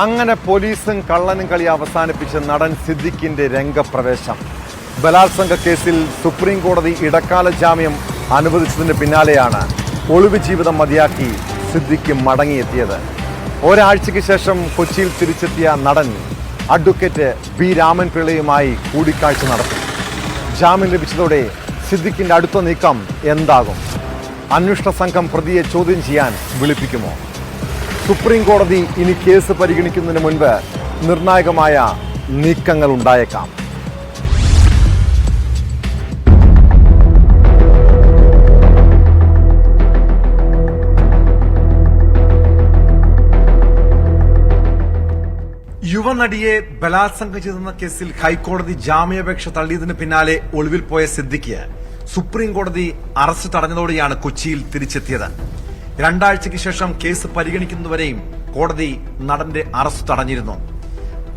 അങ്ങനെ പോലീസും കള്ളനും കളി അവസാനിപ്പിച്ച നടൻ സിദ്ദിഖിന്റെ രംഗപ്രവേശം. ബലാത്സംഗ കേസിൽ സുപ്രീം കോടതി ഇടക്കാല ജാമ്യം അനുവദിച്ചതിന് പിന്നാലെയാണ് ഒളിവ് ജീവിതം മതിയാക്കി സിദ്ദിഖ് മടങ്ങിയെത്തിയത്. ഒരാഴ്ചയ്ക്ക് ശേഷം കൊച്ചിയിൽ തിരിച്ചെത്തിയ നടൻ അഡ്വക്കേറ്റ് ബി രാമൻ പിള്ളയുമായി കൂടിക്കാഴ്ച നടത്തി. ജാമ്യം ലഭിച്ചതോടെ സിദ്ദിഖിന്റെ അടുത്ത നീക്കം എന്താകും? അന്വേഷണ സംഘം പ്രതിയെ ചോദ്യം ചെയ്യാൻ വിളിപ്പിക്കുമോ? സുപ്രീം കോടതി ഇനി കേസ് പരിഗണിക്കുന്നതിന് മുൻപ് നിർണായകമായ നീക്കങ്ങൾ ഉണ്ടായേക്കാം. യുവനടിയെ ബലാത്സംഗം ചെയ്തെന്ന കേസിൽ ഹൈക്കോടതി ജാമ്യാപേക്ഷ തള്ളിയതിന് പിന്നാലെ ഒളിവിൽ പോയ സിദ്ദിഖ് സുപ്രീം കോടതി അറസ്റ്റ് തടഞ്ഞതോടെയാണ് കൊച്ചിയിൽ തിരിച്ചെത്തിയത്. രണ്ടാഴ്ചയ്ക്ക് ശേഷം കേസ് പരിഗണിക്കുന്നതുവരെയും കോടതി നടന്റെ അറസ്റ്റ് തടഞ്ഞിരുന്നു.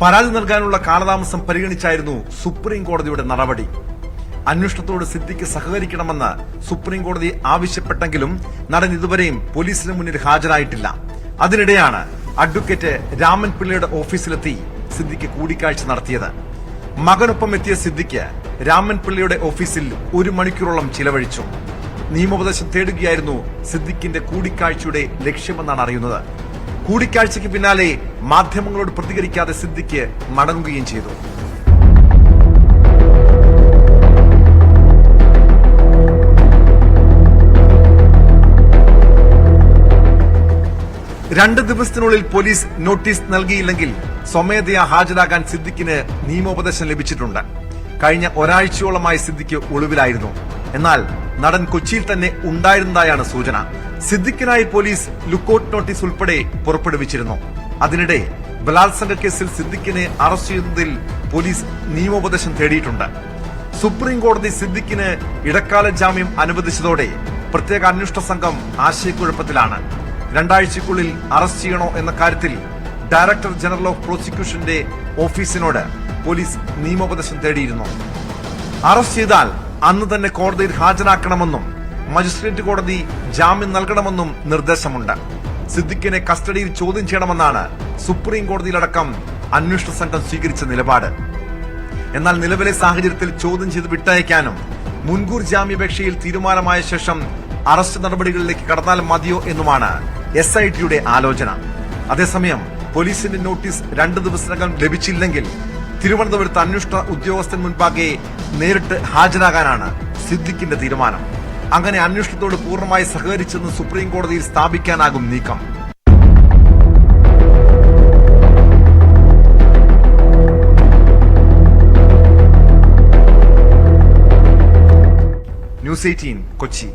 പരാതി നൽകാനുള്ള കാലതാമസം പരിഗണിച്ചായിരുന്നു സുപ്രീം കോടതിയുടെ നടപടി. അന്വേഷണത്തോട് സിദ്ദിഖ് സഹകരിക്കണമെന്ന് സുപ്രീം കോടതി ആവശ്യപ്പെട്ടെങ്കിലും നടൻ ഇതുവരെയും പോലീസിന് മുന്നിൽ ഹാജരായിട്ടില്ല. അതിനിടെയാണ് അഡ്വക്കേറ്റ് രാമൻ പിള്ളയുടെ ഓഫീസിലെത്തി സിദ്ദിഖ് കൂടിക്കാഴ്ച നടത്തിയത്. മകനൊപ്പം എത്തിയ സിദ്ദിഖ് രാമൻ പിള്ളയുടെ ഓഫീസിൽ ഒരു മണിക്കൂറോളം ചിലവഴിച്ചു. നിയമോപദേശം തേടുകയായിരുന്നു സിദ്ദിഖിന്റെ കൂടിക്കാഴ്ചയുടെ ലക്ഷ്യമെന്നാണ് അറിയുന്നത്. കൂടിക്കാഴ്ചയ്ക്ക് പിന്നാലെ മാധ്യമങ്ങളോട് പ്രതികരിക്കാതെ സിദ്ദിഖ് മടങ്ങുകയും ചെയ്തു. രണ്ട് ദിവസത്തിനുള്ളിൽ പോലീസ് നോട്ടീസ് നൽകിയില്ലെങ്കിൽ സ്വമേധയാ ഹാജരാകാൻ സിദ്ദിഖിന് നിയമോപദേശം ലഭിച്ചിട്ടുണ്ട്. കഴിഞ്ഞ ഒരാഴ്ചയോളമായി സിദ്ദിഖ് ഒളിവിലായിരുന്നു. എന്നാൽ നടൻ കൊച്ചിയിൽ തന്നെ ഉണ്ടായിരുന്നതായാണ് സൂചന. സിദ്ദിഖിനായി പോലീസ് ലുക്കൌട്ട് നോട്ടീസ് ഉൾപ്പെടെ പുറപ്പെടുവിച്ചിരുന്നു. അതിനിടെ ബലാത്സംഗ കേസിൽ സിദ്ദിഖിനെ അറസ്റ്റ് ചെയ്യുന്നതിൽ പോലീസ് നിയമോപദേശം തേടിയിട്ടുണ്ട്. സുപ്രീം കോടതി സിദ്ദിഖിന് ഇടക്കാല ജാമ്യം അനുവദിച്ചതോടെ പ്രത്യേക അന്വേഷണ സംഘം ആശയക്കുഴപ്പത്തിലാണ്. രണ്ടാഴ്ചക്കുള്ളിൽ അറസ്റ്റ് ചെയ്യണോ എന്ന കാര്യത്തിൽ ഡയറക്ടർ ജനറൽ ഓഫ് പ്രോസിക്യൂഷന്റെ ഓഫീസിനോട് പോലീസ് നിയമോപദേശം തേടിയിരുന്നു. അറസ്റ്റ് ചെയ്താൽ അന്ന് തന്നെ കോടതിയിൽ ഹാജരാക്കണമെന്നും മജിസ്ട്രേറ്റ് കോടതി ജാമ്യം നൽകണമെന്നും നിർദ്ദേശമുണ്ട്. സിദ്ദിഖിനെ കസ്റ്റഡിയിൽ ചോദ്യം ചെയ്യണമെന്നാണ് സുപ്രീം കോടതിയിലടക്കം അന്വേഷണ സംഘം സ്വീകരിച്ച നിലപാട്. എന്നാൽ നിലവിലെ സാഹചര്യത്തിൽ ചോദ്യം ചെയ്ത് വിട്ടയക്കാനും മുൻകൂർ ജാമ്യപേക്ഷയിൽ തീരുമാനമായ ശേഷം അറസ്റ്റ് നടപടികളിലേക്ക് കടന്നാൽ മതിയോ എന്നുമാണ് എസ് ഐ ടിയുടെ ആലോചന. അതേസമയം പോലീസിന്റെ നോട്ടീസ് രണ്ട് ദിവസത്തിനകം ലഭിച്ചില്ലെങ്കിൽ തിരുവനന്തപുരത്ത് അന്വേഷണ ഉദ്യോഗസ്ഥൻ മുൻപാകെ നേരിട്ട് ഹാജരാകാനാണ് സിദ്ദിഖിന്റെ തീരുമാനം. അങ്ങനെ അന്വേഷണത്തോട് പൂർണമായി സഹകരിച്ചെന്ന് സുപ്രീം കോടതിയിൽ സ്ഥാപിക്കാനാകും നീക്കം. News eighteen Kochi.